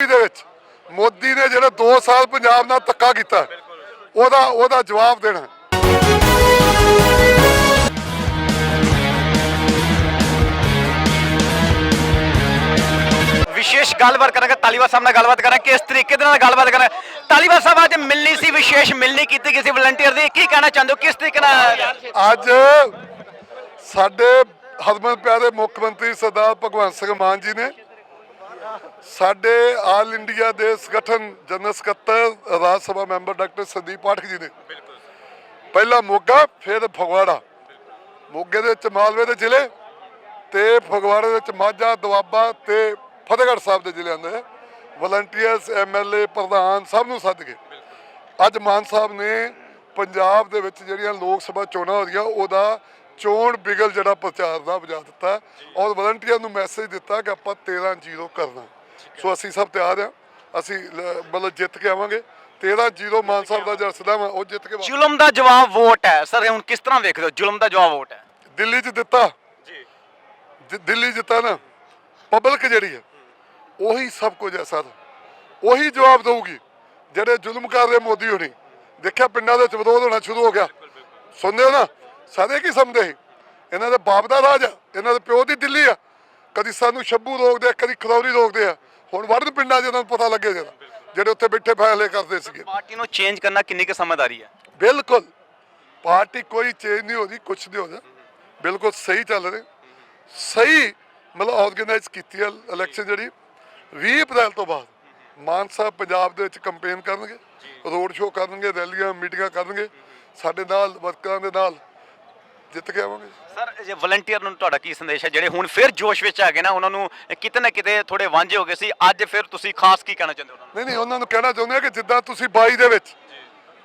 ਦੇ ਵਿੱਚ। ਮੋਦੀ ਨੇ ਜਿਹੜੇ 2 ਸਾਲ ਪੰਜਾਬ ਨਾਲ ਧੱਕਾ ਕੀਤਾ ਉਹਦਾ ਉਹਦਾ ਜਵਾਬ ਦੇਣਾ। ਵਿਸ਼ੇਸ਼ ਗੱਲਬਾਤ ਕਰਾਂਗੇ ਤਾਲੀਬਾਨ ਸਾਹਿਬ ਨਾਲ ਗੱਲਬਾਤ ਕਰਾਂਗੇ ਕਿਸ ਤਰੀਕੇ ਦੇ ਨਾਲ ਗੱਲਬਾਤ ਕਰਾਂਗੇ। ਤਾਲੀਬਾਨ ਸਾਹਿਬ ਅੱਜ ਮਿਲਣੀ ਸੀ ਵਿਸ਼ੇਸ਼ ਮਿਲਣੀ ਕੀਤੀ ਕਿਸੇ ਵਲੰਟੀਅਰ ਦੀ। ਕੀ ਕਹਿਣਾ ਚਾਹੁੰਦੇ ਹੋ? ਕਿਸ ਤਰੀਕੇ ਨਾਲ? ਅੱਜ ਸਾਡੇ ਹਰਮਨ ਪਿਆਰੇ ਮੁੱਖ ਮੰਤਰੀ ਸਰਦਾਰ ਭਗਵੰਤ ਸਿੰਘ ਮਾਨ ਜੀ ਨੇ ਸਾਡੇ ਆਲ ਇੰਡੀਆ ਦੇ ਸੰਗਠਨ ਜਨਰਲ ਸਕੱਤਰ, ਰਾਜ ਸਭਾ ਮੈਂਬਰ ਡਾਕਟਰ ਸੰਦੀਪ ਪਾਠਕ ਜੀ ਨੇ। ਪਹਿਲਾ ਮੋਗਾ, ਫਿਰ ਫਗਵਾੜਾ। ਮੋਗੇ ਦੇ ਵਿੱਚ ਮਾਲਵੇ ਦੇ ਜ਼ਿਲ੍ਹੇ ਤੇ ਫਗਵਾੜੇ ਦੇ ਵਿੱਚ ਮਾਝਾ, ਦੁਆਬਾ ਤੇ ਫਤਿਹਗੜ੍ਹ ਸਾਹਿਬ ਦੇ ਜ਼ਿਲ੍ਹੇ ਦੇ ਵਲੰਟੀਅਰਸ ਐਮਐਲਏ ਪ੍ਰਧਾਨ ਸਭ ਨੂੰ ਸੱਦ ਕੇ। ਅੱਜ ਮਾਨ ਸਾਹਿਬ ਨੇ ਪੰਜਾਬ ਦੇ ਵਿੱਚ ਜਿਹੜੀਆਂ ਲੋਕ ਸਭਾ ਚੋਣਾਂ ਹੋ ਰਹੀਆਂ, ਉਹਦਾ ਚੋਣ ਬਿਗਲ ਜਿਹੜਾ ਪ੍ਰਚਾਰ ਦਾ ਵਜਾ ਦਿੱਤਾ ਔਰ ਵਲੰਟੀਅਰ ਨੂੰ ਮੈਸੇਜ ਦਿੱਤਾ ਕਿ ਆਪਾਂ 13 ਜ਼ੀਰੋ ਕਰਨਾ। ਸੋ ਅਸੀਂ ਸਭ ਤਿਆਰ ਆ ਅਸੀਂ ਮਤਲਬ ਜਿੱਤ ਕੇ ਆਵਾਂਗੇ 13 ਜ਼ੀਰੋ ਮਾਨ ਸਾਹਿਬ ਦਾ ਜਿਹੜਾ ਸਦਾ ਵਾ ਉਹ ਜਿੱਤ ਕੇ ਜ਼ੁਲਮ ਦਾ ਜਵਾਬ ਵੋਟ ਹੈ। ਸਰ ਹੁਣ ਕਿਸ ਤਰ੍ਹਾਂ ਵੇਖਦੇ ਹੋ? ਜ਼ੁਲਮ ਦਾ ਜਵਾਬ ਵੋਟ ਹੈ। ਦਿੱਲੀ 'ਚ ਦਿੱਤਾ। ਜੀ। ਦਿੱਲੀ ਜਿੱਤਾ ਨਾ। ਪਬਲਿਕ ਜਿਹੜੀ ਹੈ ਉਹੀ ਸਭ ਕੁਝ ਹੈ ਸਰ। ਉਹੀ ਜਵਾਬ ਦਊਗੀ। ਜਿਹੜੇ ਜ਼ੁਲਮ ਕਰ ਰਹੇ ਮੋਦੀ ਹੋਣੀ। ਦੇਖਿਆ ਪਿੰਡਾਂ ਦੇ ਵਿੱਚ ਵਿਰੋਧ ਹੋਣਾ ਸ਼ੁਰੂ ਹੋ ਗਿਆ। ਸੁਣਦੇ ਹੋ ਨਾ? ਸਾਰੇ ਕੀ ਸਮਝਦੇ ਇਹਨਾਂ ਦੇ ਬਾਪ ਦਾ ਰਾਜ ਇਹਨਾਂ ਦੇ ਪਿਓ ਦੀ ਦਿੱਲੀ ਆ ਕਦੀ ਸਾਨੂੰ ਸ਼ੱਭੂ ਰੋਕਦੇ ਆ ਕਦੀ ਖਰੌਰੀ ਰੋਕਦੇ ਆ। ਹੁਣ ਵੜਨ ਪਿੰਡਾਂ 'ਚ ਇਹਨਾਂ ਨੂੰ ਪਤਾ ਲੱਗੇ ਜਰਾ ਜਿਹੜੇ ਉੱਥੇ ਬੈਠੇ ਫੈਸਲੇ ਕਰਦੇ ਸੀਗੇ। ਪਾਰਟੀ ਨੂੰ ਚੇਂਜ ਕਰਨਾ ਕਿੰਨੀ ਕੁ ਸਮਝਦਾਰੀ ਹੈ ਬਿਲਕੁਲ। ਪਾਰਟੀ ਕੋਈ ਚੇਂਜ ਨਹੀਂ ਹੋਦੀ ਕੁਛ ਨਹੀਂ ਹੋਦਾ। ਬਿਲਕੁਲ ਸਹੀ ਚੱਲ ਰਹੇ। ਸਹੀ ਮਤਲਬ ਆਰਗੇਨਾਈਜ਼ ਕੀਤੀ ਹੈ ਇਲੈਕਸ਼ਨ ਜਿਹੜੀ 20 ਅਪ੍ਰੈਲ ਤੋਂ ਬਾਅਦ ਮਾਨ ਸਾਹਿਬ ਪੰਜਾਬ ਦੇ ਵਿੱਚ ਕੰਪੇਨ ਕਰਨਗੇ। ਰੋਡ ਸ਼ੋਅ ਕਰਨਗੇ ਰੈਲੀਆਂ ਮੀਟਿੰਗਾਂ ਕਰਨਗੇ। ਸਾਡੇ ਨਾਲ ਵਰਕਰਾਂ ਦੇ ਨਾਲ ਜਿੱਤ ਕੇ ਆਵਾਂਗੇ ਸਰ ਜੇ ਵਲੰਟੀਅਰ ਨੂੰ ਤੁਹਾਡਾ ਕੀ ਸੰਦੇਸ਼ ਹੈ? ਜਿਹੜੇ ਹੁਣ ਫਿਰ ਜੋਸ਼ ਵਿੱਚ ਆ ਗਏ ਨਾ ਉਹਨਾਂ ਨੂੰ ਕਿਤੇ ਨਾ ਕਿਤੇ ਥੋੜੇ ਵਾਂਝੇ ਹੋ ਗਏ ਸੀ। ਅੱਜ ਫਿਰ ਤੁਸੀਂ ਖਾਸ ਕੀ ਕਹਿਣਾ ਚਾਹੁੰਦੇ ਹੋ ਉਹਨਾਂ ਨੂੰ? ਨਹੀਂ ਨਹੀਂ ਉਹਨਾਂ ਨੂੰ ਕਹਿਣਾ ਚਾਹੁੰਦੇ ਆ ਕਿ ਜਿੱਦਾਂ ਤੁਸੀਂ 22 ਦੇ ਵਿੱਚ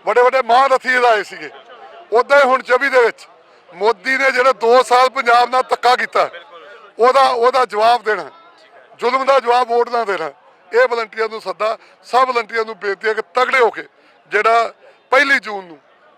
ਵੱਡੇ ਵੱਡੇ ਮਹਾਰਥੀ ਆਏ ਸੀਗੇ ਉਦਾਂ ਹੀ ਹੁਣ 24 ਦੇ ਵਿੱਚ ਮੋਦੀ ਨੇ ਜਿਹੜੇ 2 ਸਾਲ ਪੰਜਾਬ ਨਾਲ ਧੱਕਾ ਕੀਤਾ ਉਹਦਾ ਉਹਦਾ ਜਵਾਬ ਦੇਣਾ ਜ਼ੁਲਮ ਦਾ ਜਵਾਬ ਵੋਟ ਨਾਲ ਦੇਣਾ ਇਹ ਵਲੰਟੀਅਰ ਨੂੰ ਸੱਦਾ ਸਭ ਵਲੰਟੀਅਰ ਨੂੰ ਬੇਨਤੀ ਹੈ ਕਿ ਤਗੜੇ ਹੋ ਕੇ ਜਿਹੜਾ ਪਹਿਲੀ ਜੂਨ ਨੂੰ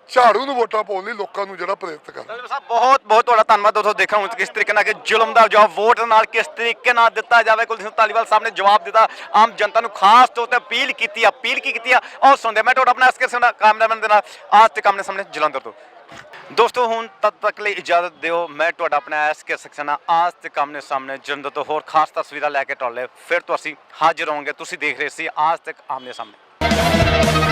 ਝਾੜੂ ਨੂੰ ਵੋਟਾਂ ਪਾਉਣ ਲਈ ਲੋਕਾਂ ਨੂੰ ਜਿਹੜਾ ਪ੍ਰੇਰਿਤ ਕਰਨਾ। ਡਾਕਟਰ ਸਾਹਿਬ, ਬਹੁਤ ਬਹੁਤ ਤੁਹਾਡਾ ਧੰਨਵਾਦ। ਦੋਸਤੋ ਦੇਖਾਂ ਹੁਣ ਕਿਸ ਤਰੀਕੇ ਨਾਲ ਕਿ ਜ਼ੁਲਮ ਦਾ ਜਵਾਬ ਵੋਟ ਨਾਲ ਕਿਸ ਤਰੀਕੇ ਨਾਲ ਦਿੱਤਾ ਜਾਵੇ। ਕੁਲਦੀਪ ਧਾਲੀਵਾਲ ਸਾਹਿਬ ਨੇ ਜਵਾਬ ਦਿੱਤਾ। ਆਮ ਜਨਤਾ ਨੂੰ ਖਾਸ ਤੌਰ ਤੇ ਅਪੀਲ ਕੀਤੀ ਅਪੀਲ ਕੀ ਕੀਤੀ ਆ? ਔਰ ਸੁਣਦੇ ਮੈਂ ਤੁਹਾਡਾ ਆਪਣਾ ਐਸਕੇ ਸਿੰਘ ਕਾਮਰਾਮੈਨ ਦੇ ਨਾਲ ਆਜ ਤੇ ਕਾਮਨੇ ਸਾਹਮਣੇ ਜਲੰਧਰ ਤੋਂ। ਦੋਸਤੋ, ਹੁਣ ਤਦ ਤੱਕ ਲਈ ਇਜਾਜ਼ਤ ਦਿਓ। ਮੈਂ ਤੁਹਾਡਾ ਆਪਣਾ ਐਸਕੇ ਸਕਸਨਾ ਆਜ ਤੇ ਕਾਮਨੇ ਸਾਹਮਣੇ ਜਲੰਧਰ ਤੋਂ ਹੋਰ ਖਾਸ ਤਸਵੀਰਾਂ ਲੈ ਕੇ ਤੁਹਾਡੇ ਫਿਰ ਤੋਂ ਅਸੀਂ ਹਾਜ਼ਰ ਹੋਵਾਂਗੇ। ਤੁਸੀਂ ਦੇਖ ਰਹੇ ਸੀ ਆਜ ਤੱਕ ਆਮਨੇ ਸਾਹਮਣੇ।